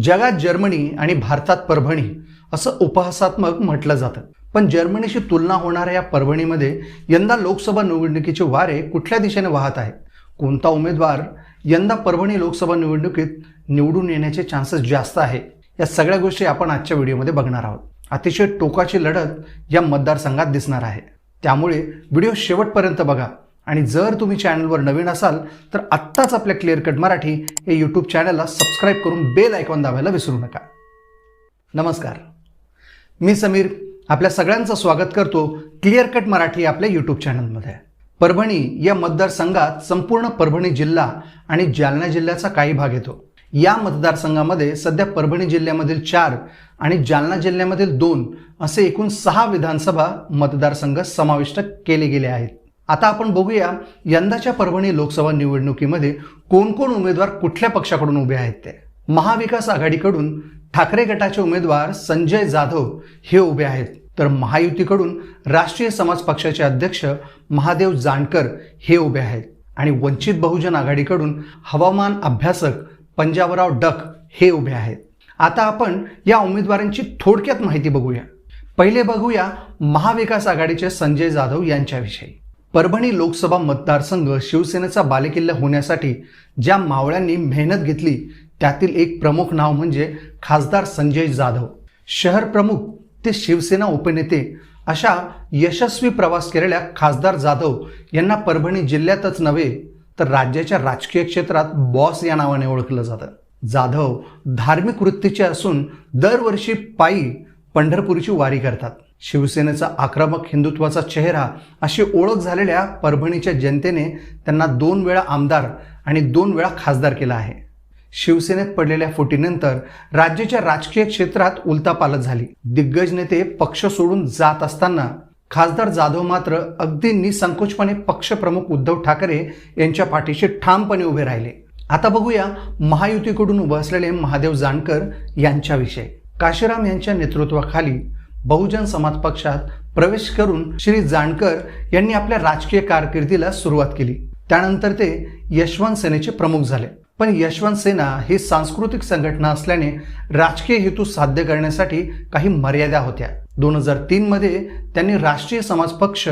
जगात जर्मनी आणि भारतात परभणी असं उपहासात्मक म्हटलं जातं. पण जर्मनीशी तुलना होणाऱ्या या परभणीमध्ये यंदा लोकसभा निवडणुकीचे वारे कुठल्या दिशेने वाहत आहे कोणता उमेदवार यंदा परभणी लोकसभा निवडणुकीत निवडून येण्याचे चान्सेस जास्त आहे? या सगळ्या गोष्टी आपण आजच्या व्हिडिओमध्ये बघणार आहोत. अतिशय टोकाची लढत या मतदारसंघात दिसणार आहे. त्यामुळे व्हिडिओ शेवटपर्यंत बघा. आणि जर तुम्ही चॅनलवर नवीन असाल तर आत्ताच आपल्या क्लिअर कट मराठी हे यूट्यूब चॅनलला सबस्क्राईब करून बेल आयकॉन दाबायला विसरू नका. नमस्कार. मी समीर आपल्या सगळ्यांचं स्वागत करतो क्लिअर कट मराठी आपल्या यूट्यूब चॅनलमध्ये. परभणी या मतदारसंघात संपूर्ण परभणी जिल्हा आणि जालना जिल्ह्याचा काही भाग येतो. या मतदारसंघामध्ये सध्या परभणी जिल्ह्यामधील चार आणि जालना जिल्ह्यामधील दोन असे एकूण सहा विधानसभा मतदारसंघ समाविष्ट केले गेले आहेत. आता आपण बघूया यंदाच्या परभणी लोकसभा निवडणुकीमध्ये कोण कोण उमेदवार कुठल्या पक्षाकडून उभे आहेत ते. महाविकास आघाडीकडून ठाकरे गटाचे उमेदवार संजय जाधव हे उभे आहेत. तर महायुतीकडून राष्ट्रीय समाज पक्षाचे अध्यक्ष महादेव जानकर हे उभे आहेत. आणि वंचित बहुजन आघाडीकडून हवामान अभ्यासक पंजाबराव डक हे उभे आहेत. आता आपण या उमेदवारांची थोडक्यात माहिती बघूया. पहिले बघूया महाविकास आघाडीचे संजय जाधव यांच्याविषयी. परभणी लोकसभा मतदारसंघ शिवसेनेचा बालेकिल्ला होण्यासाठी ज्या मावळ्यांनी मेहनत घेतली त्यातील एक प्रमुख नाव म्हणजे खासदार संजय जाधव. शहर प्रमुख ते शिवसेना उपनेते अशा यशस्वी प्रवास केलेल्या खासदार जाधव यांना परभणी जिल्ह्यातच नव्हे तर राज्याच्या राजकीय क्षेत्रात बॉस या नावाने ओळखलं जातं. जाधव धार्मिक वृत्तीचे असून दरवर्षी पायी पंढरपूरची वारी करतात. शिवसेनेचा आक्रमक हिंदुत्वाचा चेहरा अशी ओळख झालेल्या परभणीच्या जनतेने त्यांना दोन वेळा आमदार आणि दोन वेळा खासदार केला आहे. शिवसेनेत पडलेल्या फुटीनंतर राज्याच्या राजकीय क्षेत्रात उलतापालत झाली. दिग्गज नेते पक्ष सोडून जात असताना खासदार जाधव मात्र अगदी निसंकोचपणे पक्षप्रमुख उद्धव ठाकरे यांच्या पाठीशी ठामपणे उभे राहिले. आता बघूया महायुतीकडून उभं असलेले महादेव जानकर यांच्याविषयी. काशीराम यांच्या नेतृत्वाखाली बहुजन समाज पक्षात प्रवेश करून श्री जानकर यांनी आपल्या राजकीय कारकिर्दीला सुरुवात केली. त्यानंतर ते यशवंत सेनेचे प्रमुख झाले. पण यशवंत सेना ही सांस्कृतिक संघटना असल्याने राजकीय हेतू साध्य करण्यासाठी काही मर्यादा होत्या. दोन हजार तीन मध्ये त्यांनी राष्ट्रीय समाज पक्ष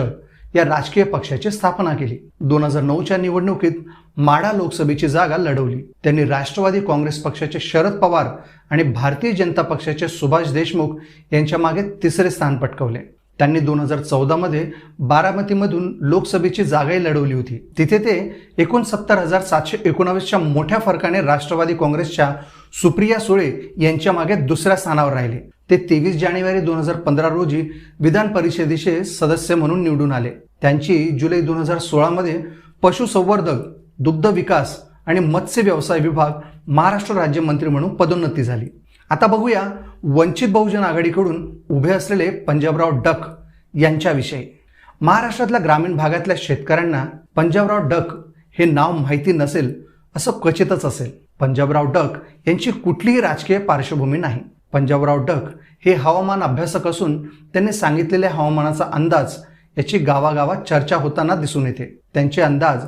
या राजकीय पक्षाची स्थापना केली. दोन हजार नऊच्या निवडणुकीत माढा लोकसभेची जागा लढवली. त्यांनी राष्ट्रवादी काँग्रेस पक्षाचे शरद पवार आणि भारतीय जनता पक्षाचे सुभाष देशमुख यांच्या मागे तिसरे स्थान पटकवले. त्यांनी दोन हजार चौदामध्ये बारामतीमधून लोकसभेची जागाही लढवली होती. तिथे ते एकोणसत्तर हजार सातशे एकोणावीसच्या मोठ्या फरकाने राष्ट्रवादी काँग्रेसच्या सुप्रिया सुळे यांच्या मागे दुसऱ्या स्थानावर राहिले. ते तेवीस जानेवारी दोन हजार पंधरा रोजी विधान परिषदेचे सदस्य म्हणून निवडून आले. त्यांची जुलै दोन हजार सोळामध्ये पशुसंवर्धक दुग्ध विकास आणि मत्स्य व्यवसाय विभाग महाराष्ट्र राज्यमंत्री म्हणून पदोन्नती झाली. आता बघूया वंचित बहुजन आघाडीकडून उभे असलेले पंजाबराव डक यांच्याविषयी. महाराष्ट्रातल्या ग्रामीण भागातल्या शेतकऱ्यांना पंजाबराव डक हे नाव माहिती नसेल असं क्वचितच असेल. पंजाबराव डक यांची कुठलीही राजकीय पार्श्वभूमी नाही. पंजाबराव डक हे हवामान अभ्यासक असून त्यांनी सांगितलेल्या हवामानाचा अंदाज याची गावागावात चर्चा होताना दिसून येते. त्यांचे अंदाज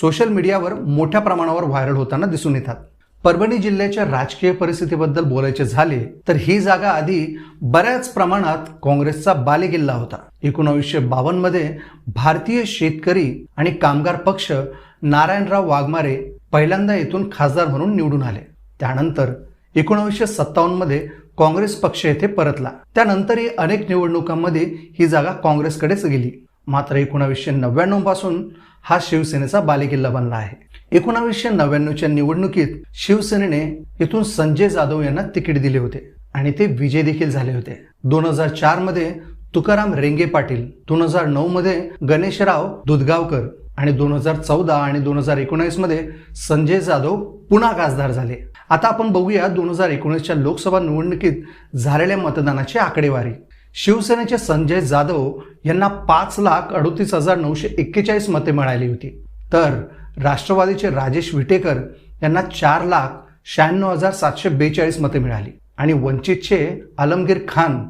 सोशल मीडियावर मोठ्या प्रमाणावर व्हायरल होताना दिसून येतात. परभणी जिल्ह्याच्या राजकीय परिस्थितीबद्दल बोलायचे झाले तर ही जागा आधी बऱ्याच प्रमाणात काँग्रेसचा बालेकिल्ला होता. एकोणावीसशे बावन्नमध्ये भारतीय शेतकरी आणि कामगार पक्ष नारायणराव वाघमारे पहिल्यांदा येथून खासदार म्हणून निवडून आले. त्यानंतर एकोणावीसशे सत्तावन्नमध्ये काँग्रेस पक्ष येथे परतला. त्यानंतरही अनेक निवडणुकांमध्ये ही जागा काँग्रेसकडेच गेली. मात्र एकोणावीसशे नव्याण्णवपासून हा शिवसेनेचा बालेकिल्ला बनला आहे. एकोणावीसशे नव्याण्णवच्या निवडणुकीत शिवसेनेने येथून संजय जाधव यांना तिकीट दिले होते आणि ते विजय देखील झाले होते. दोन हजार चारमध्ये तुकाराम रेंगे पाटील दोन हजार नऊ मध्ये गणेशराव दुधगावकर आणि दोन हजार चौदा आणि दोन हजार एकोणावीसमध्ये संजय जाधव पुन्हा खासदार झाले. आता आपण बघूया दोन हजार एकोणीसच्या लोकसभा निवडणुकीत झालेल्या मतदानाची आकडेवारी. शिवसेनेचे संजय जाधव यांना पाच लाख अडोतीस हजार नऊशे एक्केचाळीस मते मिळाली होती. तर राष्ट्रवादीचे राजेश विटेकर यांना चार लाख शहाण्णव हजार सातशे बेचाळीस मते मिळाली. आणि वंचितचे आलमगीर खान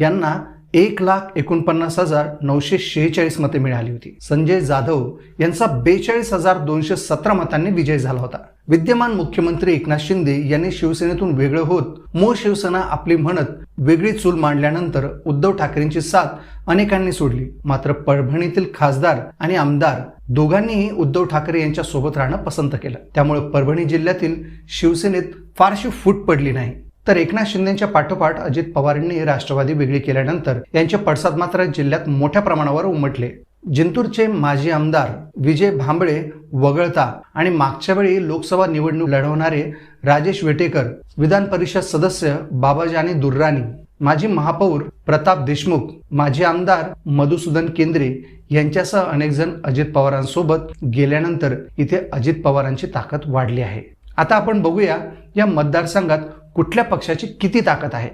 यांना एक लाख एकोणपन्नास हजार नऊशे शेहेचाळीस मते मिळाली होती. संजय जाधव यांचा बेचाळीस हजार दोनशे सतरा मतांनी विजय झाला होता. विद्यमान मुख्यमंत्री एकनाथ शिंदे यांनी शिवसेनेतून वेगळं होत मूळ शिवसेना आपली म्हणत वेगळी चूल मांडल्यानंतर उद्धव ठाकरेंची साथ अनेकांनी सोडली. मात्र परभणीतील खासदार आणि आमदार दोघांनीही उद्धव ठाकरे यांच्या सोबत राहणं पसंत केलं. त्यामुळे परभणी जिल्ह्यातील शिवसेनेत फारशी फूट पडली नाही. तर एकनाथ शिंदेच्या पाठोपाठ अजित पवारांनी राष्ट्रवादी वेगळी केल्यानंतर यांचे पडसाद मात्र जिल्ह्यात मोठ्या प्रमाणावर उमटले. जिंतूरचे माजी आमदार विजय भांबळे वगळता आणि मागच्या वेळी लोकसभा निवडणूक लढवणारे राजेश वेटेकर विधान परिषद सदस्य बाबाजानी दुर्राणी माजी महापौर प्रताप देशमुख माजी आमदार मधुसूदन केंद्रे यांच्यासह अनेक जण अजित पवारांसोबत गेल्यानंतर इथे अजित पवारांची ताकद वाढली आहे. आता आपण बघूया या मतदारसंघात कुठल्या पक्षाची किती ताकद आहे.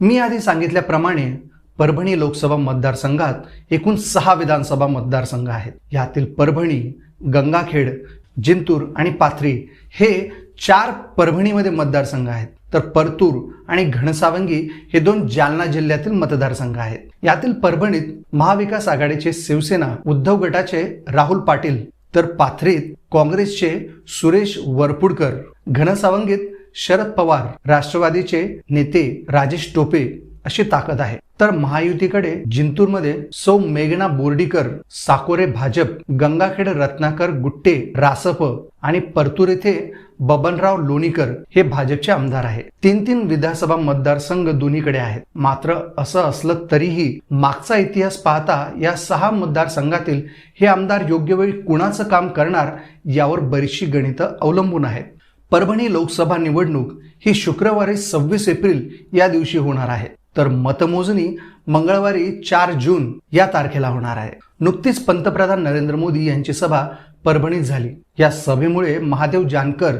मी आधी सांगितल्याप्रमाणे परभणी लोकसभा मतदारसंघात एकूण सहा विधानसभा मतदारसंघ आहेत. यातील परभणी गंगाखेड जिंतूर आणि पाथरी हे चार परभणीमध्ये मतदारसंघ आहेत. तर परतूर आणि घनसावंगी हे दोन जालना जिल्ह्यातील मतदारसंघ आहेत. यातील परभणीत महाविकास आघाडीचे शिवसेना उद्धव गटाचे राहुल पाटील तर पाथरीत काँग्रेसचे सुरेश वरपुडकर घनसावंगीत शरद पवार राष्ट्रवादीचे नेते राजेश टोपे अशी ताकद आहे. तर महायुतीकडे जिंतूरमध्ये सौ मेघना बोर्डीकर साकोरे भाजप गंगाखेड रत्नाकर गुट्टे रासप आणि परतूर येथे बबनराव लोणीकर हे भाजपचे आमदार आहेत. तीन तीन विधानसभा मतदारसंघ दोन्हीकडे आहेत. मात्र असं असलं तरीही मागचा इतिहास पाहता या सहा मतदारसंघातील हे आमदार योग्य वेळी कुणाचं काम करणार यावर बरीचशी गणितं अवलंबून आहेत. परभणी लोकसभा निवडणूक ही शुक्रवारी सव्वीस एप्रिल या दिवशी होणार आहे. तर मतमोजणी मंगळवारी चार जून या तारखेला होणार आहे. नुकतीच पंतप्रधान नरेंद्र मोदी यांची सभा परभणीत झाली. या सभेमुळे महादेव जानकर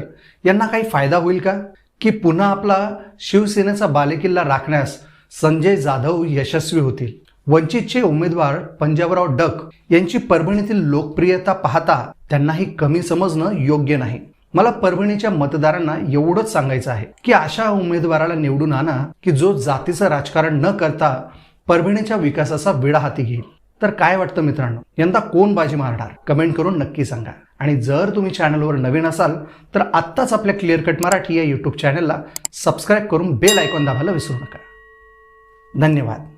यांना काही फायदा होईल का? की पुन्हा आपला शिवसेनेचा बालेकिल्ला राखण्यास संजय जाधव यशस्वी होतील? वंचितचे उमेदवार पंजाबराव डक यांची परभणीतील लोकप्रियता पाहता त्यांनाही कमी समजणं योग्य नाही. मला परभणीच्या मतदारांना एवढंच सांगायचं आहे की अशा उमेदवाराला निवडून आणा की जो जातीचं राजकारण न करता परभणीच्या विकासाचा विडा हाती घेईल. तर काय वाटतं मित्रांनो? यंदा कोण बाजी मारणार? कमेंट करून नक्की सांगा. आणि जर तुम्ही चॅनलवर नवीन असाल तर आत्ताच आपल्या क्लिअर कट मराठी या यूट्यूब चॅनलला सबस्क्राईब करून बेल आयकॉन दाबायला विसरू नका. धन्यवाद.